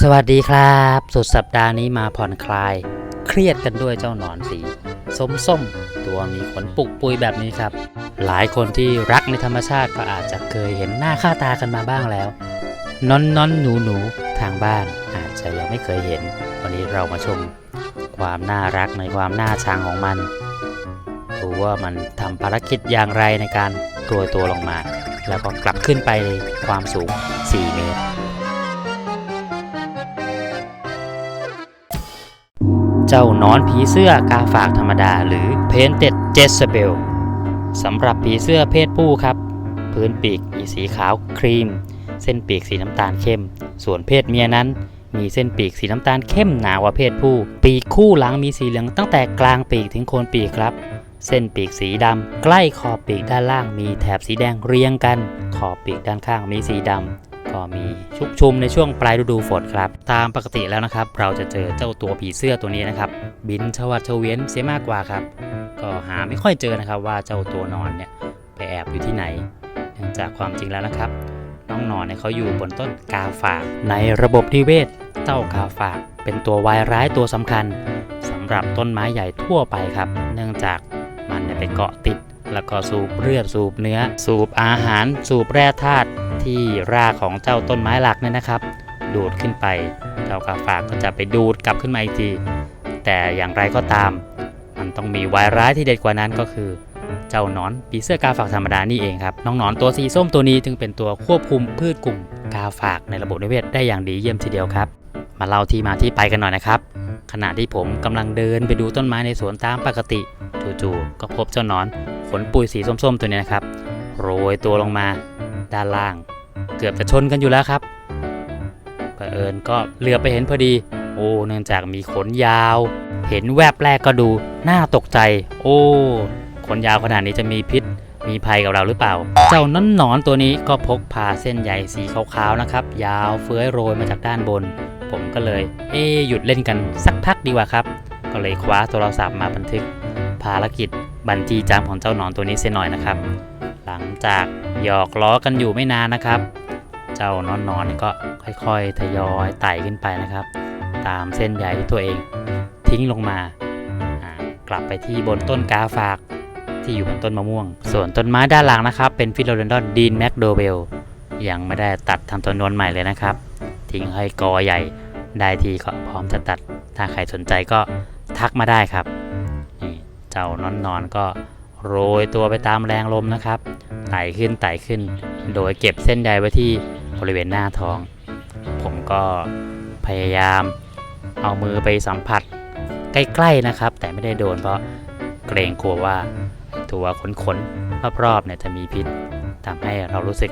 สวัสดีครับ สุดสัปดาห์นี้มาผ่อนคลาย เครียดกันด้วยเจ้าหนอนสีส้มๆตัวมีขนปุกปุยแบบนี้ครับ หลายคนที่รักในธรรมชาติก็อาจจะเคยเห็นหน้าค่าตากันมาบ้างแล้วนอนนอนหนูหนูทางบ้านอาจจะยังไม่เคยเห็น วันนี้เรามาชม ความน่ารักในความน่าชังของมันดูว่ามันทำภารกิจอย่างไรในการโรยตัวลงมา แล้วก็กลับขึ้นไปความสูง 4 เมตร เจ้านอนผีเสื้อกาฝากธรรมดาหรือเพนเต็ดเจสเบลสำหรับผีเสื้อเพศผู้ครับ พื้นปีกมีสีขาวครีม เส้นปีกสีน้ำตาลเข้ม ส่วนเพศเมียนั้น มีเส้นปีกสีน้ำตาลเข้มหนากว่าเพศผู้ ปีกคู่หลังมีสีเหลืองตั้งแต่กลางปีกถึงโคนปีกครับเส้นปีกสีดำใกล้ขอบปีกด้านล่างมีแถบสีแดงเรียงกัน ขอบปีกด้านข้างมีสีดำ ก็มีชุกชุมในช่วงปลายฤดูฝนครับ ตามปกติแล้วนะครับ เราจะเจอเจ้าตัวผีเสื้อตัวนี้นะครับ บินชวัดเฉวียนเสียมากกว่าครับ ก็หาไม่ค่อยเจอนะครับ ว่าเจ้าตัวนอนเนี่ยไปแอบอยู่ที่ไหนเนื่องจากความจริงแล้วนะครับ น้องหนอนเนี่ยเขาอยู่บนต้นกาฝากในระบบนิเวศ เจ้ากาฝากเป็นตัววายร้ายตัวสำคัญสำหรับต้นไม้ใหญ่ทั่วไปครับ เนื่องจากมันเนี่ยไปเกาะติด แล้วก็สูบเลือดสูบเนื้อ สูบอาหาร สูบแร่ธาตุ ที่รากของเจ้าต้นไม้หลักเนี่ยนะครับ ดูดขึ้นไปเจ้ากาฝากก็จะไปดูดกลับขึ้นมาอีกที แต่อย่างไรก็ตาม มันต้องมีวายร้ายที่เด็ดกว่านั้นก็คือ เจ้าหนอนปีเสื้อกาฝากธรรมดานี่เองครับน้องหนอนตัวสีส้มตัวนี้จึงเป็นตัวควบคุมพืชกลุ่มกาฝากในระบบนิเวศได้อย่างดีเยี่ยมทีเดียวครับ มาเล่าที่มาที่ไปกันหน่อยนะครับขณะที่ผมกำลังเดินไปดูต้นไม้ในสวนตามปกติจู่ๆก็พบเจ้าหนอนขนปุยสีส้มๆตัวนี้นะครับ โรยตัวลงมาด้านล่าง กือบจะชนกันอยู่แล้วครับเผอิญก็เหลือไปเห็นพอดี โอ้เนื่องจากมีขนยาว เห็นแวบแรกก็ดูน่าตกใจ โอ้ขนยาวขนาดนี้จะมีพิษ มีภัยกับเราหรือเปล่า เจ้านั้นหนอนตัวนี้ก็พกพาเส้นใยสีขาวๆนะครับ ยาวเฟื้อยโรยมาจากด้านบน ผมก็เลย เอ๊หยุดเล่นกันสักพักดีกว่าครับ ก็เลยคว้าโทรศัพท์มาบันทึก ภารกิจบัญชีจำของเจ้าหนอนตัวนี้เสียหน่อยนะครับ หลังจากหยอกล้อกันอยู่ไม่นานนะครับ จ้านอนนอนก็ค่อยๆ ทยอยไต่ขึ้นไปนะครับ ตามเส้นใยที่ตัวเองทิ้งลงมา กลับไปที่บนต้นกาฝากที่อยู่บนต้นมะม่วง ส่วนต้นไม้ด้านหลังนะครับ เป็นฟิโลเดนดอนดีนแมคโดเวลยังไม่ได้ตัดทำต้นนวนใหม่เลยนะครับ ทิ้งให้กอใหญ่ได้ทีก็พร้อมจะตัด ถ้าใครสนใจก็ทักมาได้ครับนี่เจ้านอนนอนก็โรยตัวไปตามแรงลมนะครับไต่ขึ้นไต่ขึ้น โดยเก็บเส้นใยไว้ที่ บริเวณหน้าท้อง ผมก็พยายามเอามือไปสัมผัสใกล้ๆนะครับ แต่ไม่ได้โดนเพราะเกรงกลัวว่าตัวขนๆรอบๆเนี่ยจะมีพิษทำให้เรารู้สึก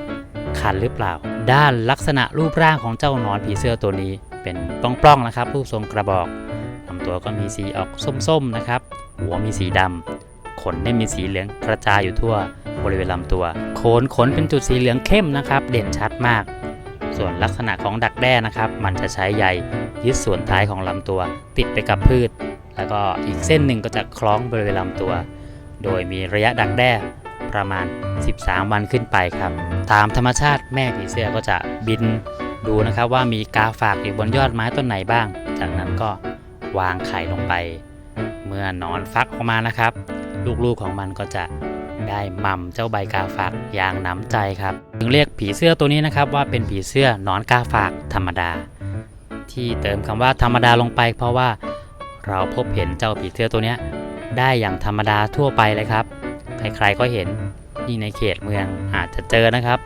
คันหรือเปล่า ด้านลักษณะรูปร่างของเจ้านอนผีเสื้อตัวนี้เป็นปล้องๆนะครับ รูปทรงกระบอกลำตัวก็มีสีออกส้มๆนะครับ หัวมีสีดำ ขนได้มีสีเหลืองกระจายอยู่ทั่วบริเวณลำตัว โคนขนเป็นจุดสีเหลืองเข้มนะครับ เด่นชัดมาก ส่วนลักษณะของดักแด้นะครับ มันจะใช้ใยยึดส่วนท้ายของลำตัว ติดไปกับพืช แล้วก็อีกเส้นหนึ่งก็จะคล้องบริเวณลำตัว โดยมีระยะดักแด้ประมาณ 13 วันขึ้นไปครับ ตามธรรมชาติแม่ผีเสื้อก็จะบินดูนะครับว่ามีกาฝากอยู่บนยอดไม้ต้นไหนบ้าง จากนั้นก็วางไข่ลงไป เมื่อนอนฟักออกมานะครับ ลูกๆของมันก็จะได้หม่ำเจ้าใบกาฝากอย่างน้ำใจครับ ถึงเรียกผีเสื้อตัวนี้นะครับว่าเป็นผีเสื้อนอนกาฝากธรรมดา ที่เติมคำว่าธรรมดาลงไป เพราะว่าเราพบเห็นเจ้าผีเสื้อตัวนี้ได้อย่างธรรมดาทั่วไปเลยครับ ใครๆก็เห็นนี่ในเขตเมืองอาจจะเจอนะครับ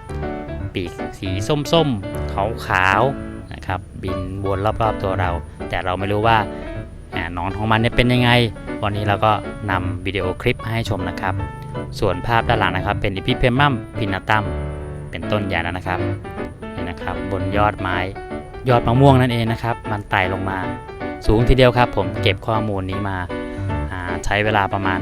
ปีกสีส้มๆขาวๆนะครับ บินวนรอบๆตัวเรา แต่เราไม่รู้ว่า นอนของมันเนี่ยเป็นยังไง วันนี้เราก็นำวิดีโอคลิปมาให้ชมนะครับ ส่วนภาพด้านหลังนะครับ เป็นอิพิเพมัมพินาตัมเป็นต้นใหญ่แล้วนะครับนี่นะครับบนยอดไม้ ยอดมะม่วงนั่นเองนะครับ มันไต่ลงมา สูงทีเดียวครับ ผมเก็บข้อมูลนี้มาาใช้เวลาประมาณ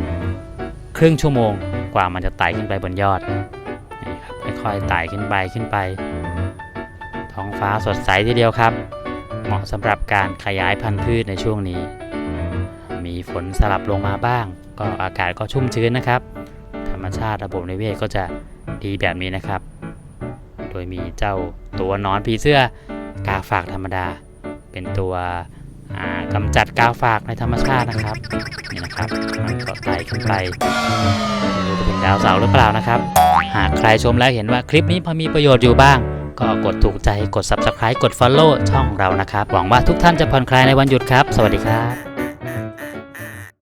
ครึ่งชั่วโมงกว่ามันจะไต่ขึ้นไปบนยอดนี่ครับค่อยๆไต่ขึ้นไปขึ้นไป ท้องฟ้าสดใสทีเดียวครับ เหมาะสำหรับการขยายพันธุ์พืชในช่วงนี้ มีฝนสลับลงมาบ้าง ก็อากาศก็ชุ่มชื้นนะครับ ธรรมชาติระบบนิเวศก็จะดีแบบนี้นะครับ โดยมีเจ้าตัวนอนผีเสื้อกาฝากธรรมดา เป็นตัวอ่ากำจัดกาฝากในธรรมชาตินะครับนี่นะครับมันก็ไต่ขึ้นไปไม่รู้จะถึงดาวเสาร์หรือเปล่านะครับ หากใครชมแล้วเห็นว่าคลิปนี้พอมีประโยชน์อยู่บ้าง ก็กดถูกใจกด subscribe กด follow ช่องเรานะครับ หวังว่าทุกท่านจะผ่อนคลายในวันหยุดครับ สวัสดีครับ